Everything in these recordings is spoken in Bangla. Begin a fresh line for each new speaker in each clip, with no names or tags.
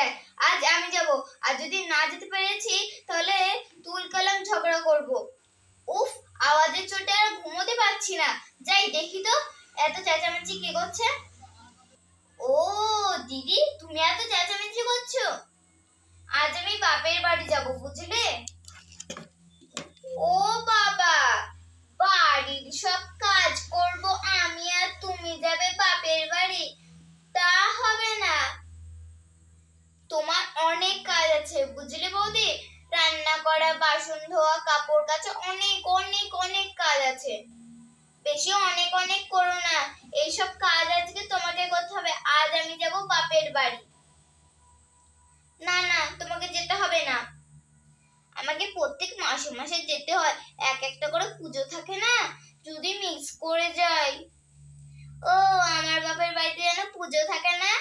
যায়। আজ আমি যাব। আর যদি না যেতে পেরেছি, তাহলে তুল কালাম ঝগড়া করব। উফ, আওয়াজের চোটে আর ঘুমোতে পারছি না। যাই দেখি তো, এত চেঁচামেচি কে করছে? ও, দিদি, তুমি এত চেঁচামেচি করছ? আজ আমি বাপের বাড়ি যাব, বুঝলে? ও বাবা, বাড়ির সব কাজ করব আমি আর তুমি যাবে বাপের বাড়ি তা হবে না তোমার অনেক কাজ আছে বুঝলে বৌদি রান্না করা বাসন ধোয়া কাপড় কাচা অনেক অনেক অনেক কাজ আছে। বেশি অনেক অনেক করো না। এইসব কাজ আজকে তোমাকে করতে হবে। আজ আমি যাব বাপের বাড়ি। না না, তোমাকে যেতে হবে না। আমাকে প্রত্যেক মাসে মাসে যেতে হয়। এক একটা করে পুজো থাকে না? যদি মিস করে যাই। ও, আমার বাপের বাড়িতে যেন পুজো থাকে না?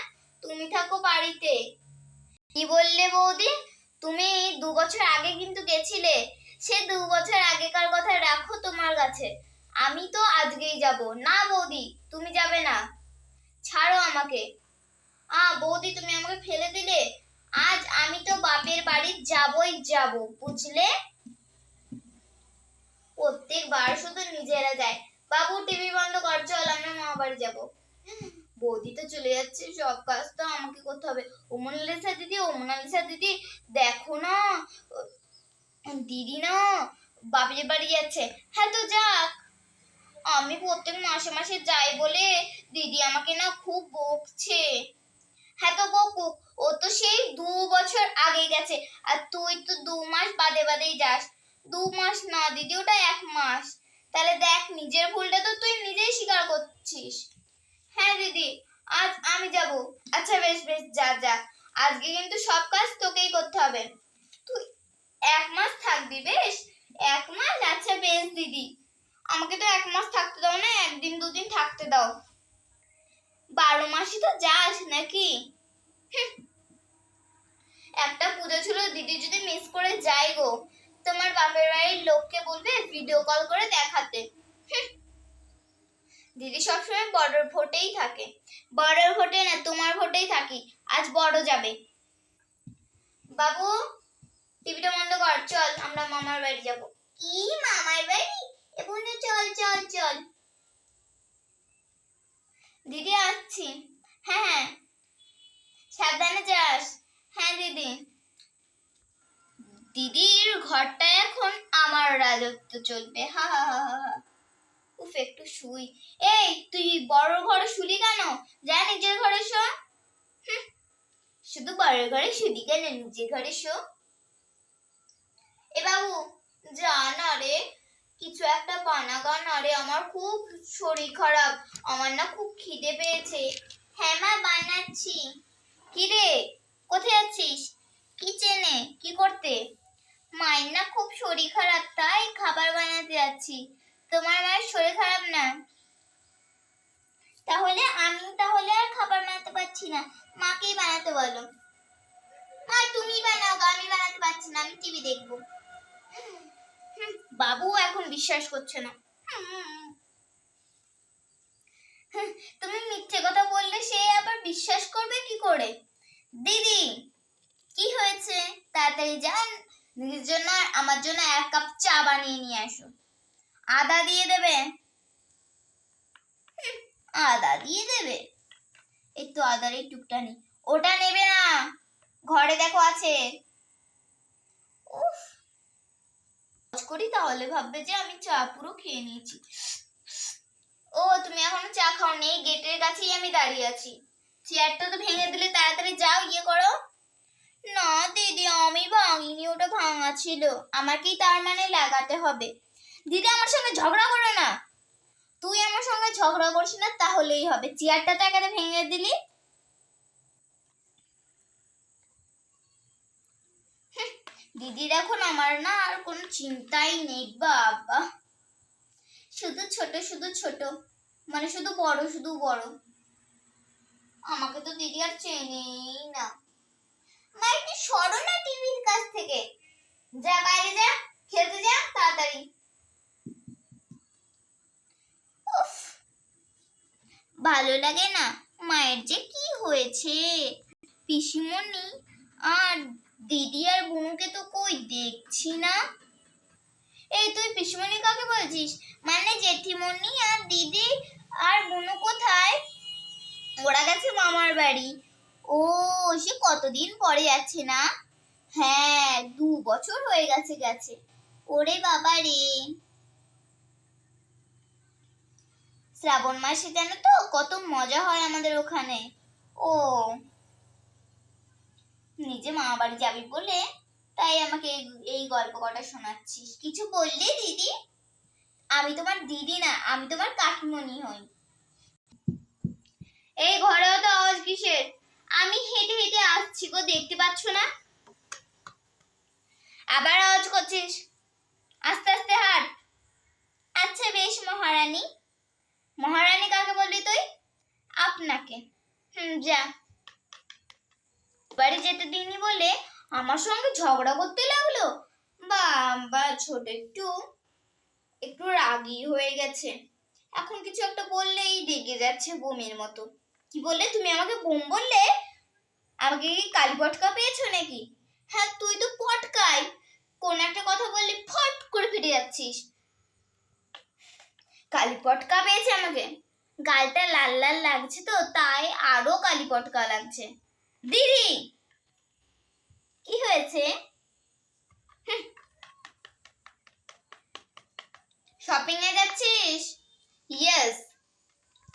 তুমি থাকো বাড়িতে। কি বললে বৌদি? তুমি দু বছর আগে কিন্তু গেছিলে। সে দু বছর আগেকার কথা রাখো তোমার কাছে। আমি তো আজকেই যাব। না বৌদি, তুমি যাবে না। ছাড়ো আমাকে। আ, বৌদি, তুমি আমাকে ফেলে দিলে? আজ আমি তো বাপের বাড়ি যাবই যাব, বুঝলে? প্রত্যেকবার শুধু নিজেরা যায়। বাবু, টিভি বন্ধ কর, চল আমরা মামা বাড়ি যাব। বৌদি তো চলে যাচ্ছে, সব কাজ তো আমাকে করতে হবে। ওমনালিসা দিদি ও মোনালিসা দিদি, দেখো না। দিদি না বাপের বাড়ি যাচ্ছে। হ্যাঁ তো যাক। আমি প্রত্যেক মাসে মাসে যাই বলে দিদি আমাকে না খুব বকছে। হ্যাঁ তো বকুক ও তো সেই দু বছর আগে গেছে, আর তুই তো দু মাস বাদে বাদেই যাস। দু মাস না দিদি, ওটা এক মাস। তাহলে দেখ, নিজের ভুলটা তো তুই নিজেই স্বীকার করছিস। হ্যাঁ দিদি, আজ আমি যাব। আচ্ছা বেশ বেশ, যা যা। আজকে কিন্তু সব কাজ তোকেই করতে হবে। তুই এক মাস থাকবি, বেশ? এক মাস? আচ্ছা বেশ দিদি। আমাকে তো এক মাস থাকতে দাও না, একদিন দুদিন থাকতে দাও। বারো মাসই তো যাস নাকি? একটা পুজো ছিল, দিদি যদি মিস করে যাই গো, তোমার বাপের বাড়ির লোককে বলবে ভিডিও কল করে দেখাতে। দিদি সবসময় বড়র ভোটেই থাকে। বড়র ভোটে না, তোমার ভোটেই থাকি। আজ বড় যাবে। বাবু টিভিটা বন্ধ কর, চল, আমরা মামার বাড়ি যাব। কি মামার বাড়ি? এবং চল চল চল। দিদি আসছি। হ্যাঁ হ্যাঁ। সাবধানে যাস। হ্যাঁ দিদি। দিদির ঘরটা এখন আমার রাজত্ব চলবে। হা হা হা হা উফ, একটু শুই। এই, তুই বড় ঘরে শুলি কেন? যা নিজের ঘরে শো। শুধু বড় ঘরে শুলি কেন? নিজের ঘরে শো। এ বাবু যা না রে কিছু একটা বানাগা না রে আমার খুব শরীর খারাপ, আমার না খুব খিদে পেয়েছে। হ্যাঁ মা, বানাচ্ছি। কি রে কোথায় যাচ্ছিস? কিচেনে, কি করতে? মায়ের না খুব শরীর খারাপ, তাই খাবার বানাতে যাচ্ছি। তোমার মায়ের শরীর খারাপ না? তাহলে আমি তাহলে আর খাবার বানাতে পারছি না। মাকেই বানাতে বলো। মা, তুমি বানাও আমি বানাতে পারছি না, আমি টিভি দেখব। বাবু এখন বিশ্বাস করছে না। তুমি মিথ্যে কথা বললে সে আবার বিশ্বাস করবে কি করে? দিদি, কি হয়েছে? তাড়াতাড়ি যান। দিদির জন্য আমার জন্য এক কাপ চা বানিয়ে নিয়ে আসো। আদা দিয়ে দেবে? আদা দিয়ে দেবে। একটু আদার এই টুকটা নেই ওটা নেবে না। ঘরে দেখো আছে। উফ। করি, তাহলে ভাববে যে আমি চা পুরো খেয়ে নিয়েছি। ও, তুমি এখনও চা খাও নেই গেটের কাছেই আমি দাঁড়িয়ে আছি। চেয়ারটা তো ভেঙে দিলে তাড়াতাড়ি যাও ইয়ে করো। না, দিদি, আমি ভাঙিনি, ওটা ভাঙা ছিল। আমাকেই তার মানে লাগাতে হবে। দিদি, আমার সঙ্গে ঝগড়া করো না। তুই আমার সঙ্গে ঝগড়া করছিস না, তাহলেই হবে। চেয়ারটা তো একেবারে ভেঙে দিলি। দিদির এখন আমার না আর কোনো চিন্তাই নেই, বাবা। শুধু ছোট শুধু ছোট। মানে শুধু বড় শুধু বড়। আমাকে তো দিদি আর চেনেই না। মা একটু সরো না টিভির কাছ থেকে। যা, বাইরে যা, খেলতে যা, তাড়াতাড়ি। ভালো লাগে না মায়ের যে কি হয়েছে। পিসিমণি আর দিদি আর বুনুকে তো কই দেখছি না। এই তুই পিসিমণি কাকে বলছিস? মানে জেঠিমণি আর দিদি আর বুনু কোথায়? ওরা গেছে মামার বাড়ি। ও, সে কতদিন পরে যাচ্ছে না? হ্যাঁ দু বছর হয়ে গেছে গেছে। ওরে বাবা রে। শ্রাবণ মাসে জানো তো, কত মজা হয় আমাদের ওখানে। ও নিজে মামা বাড়ি যাবি বলে তাই আমাকে এই- গল্প কটা শোনাচ্ছিস। কিছু বললি, দিদি? আমি তোমার দিদি না, আমি তোমার কাকিমণি হই। এই ঘরেও তো আওয়াজ কিসের? আমি হেঁটে হেঁটে আসছি গো, দেখতে পাচ্ছ না? আবার আওয়াজ করছিস? আস্তে আস্তে হাঁট। আচ্ছা বেশ, মহারানী। মহারানী কাকে বললি তুই? আপনাকে। হুম, যা। বাড়ি যেতে দিইনি বলে আমার সঙ্গে ঝগড়া করতে লাগল। বাবা, ছোট একটু। একটু রাগী হয়ে গেছে। এখন কিছু একটা বললেই রেগে যাচ্ছে বোমের মতো। কি বললে তুমি আমাকে বোম বললে? আমাকে কি কালী পটকা পেয়েছ নাকি? হ্যাঁ তুই তো পটকাই কোন একটা কথা বললে ফট করে ফেটে যাচ্ছিস। কালী পটকা পেয়েছে আমাকে। গালটা লাল লাল লাগছে তো, তাই আরও কালী পটকা লাগছে। দিদি! কি হয়েছে? শপিং এ যাচ্ছিস? ইয়েস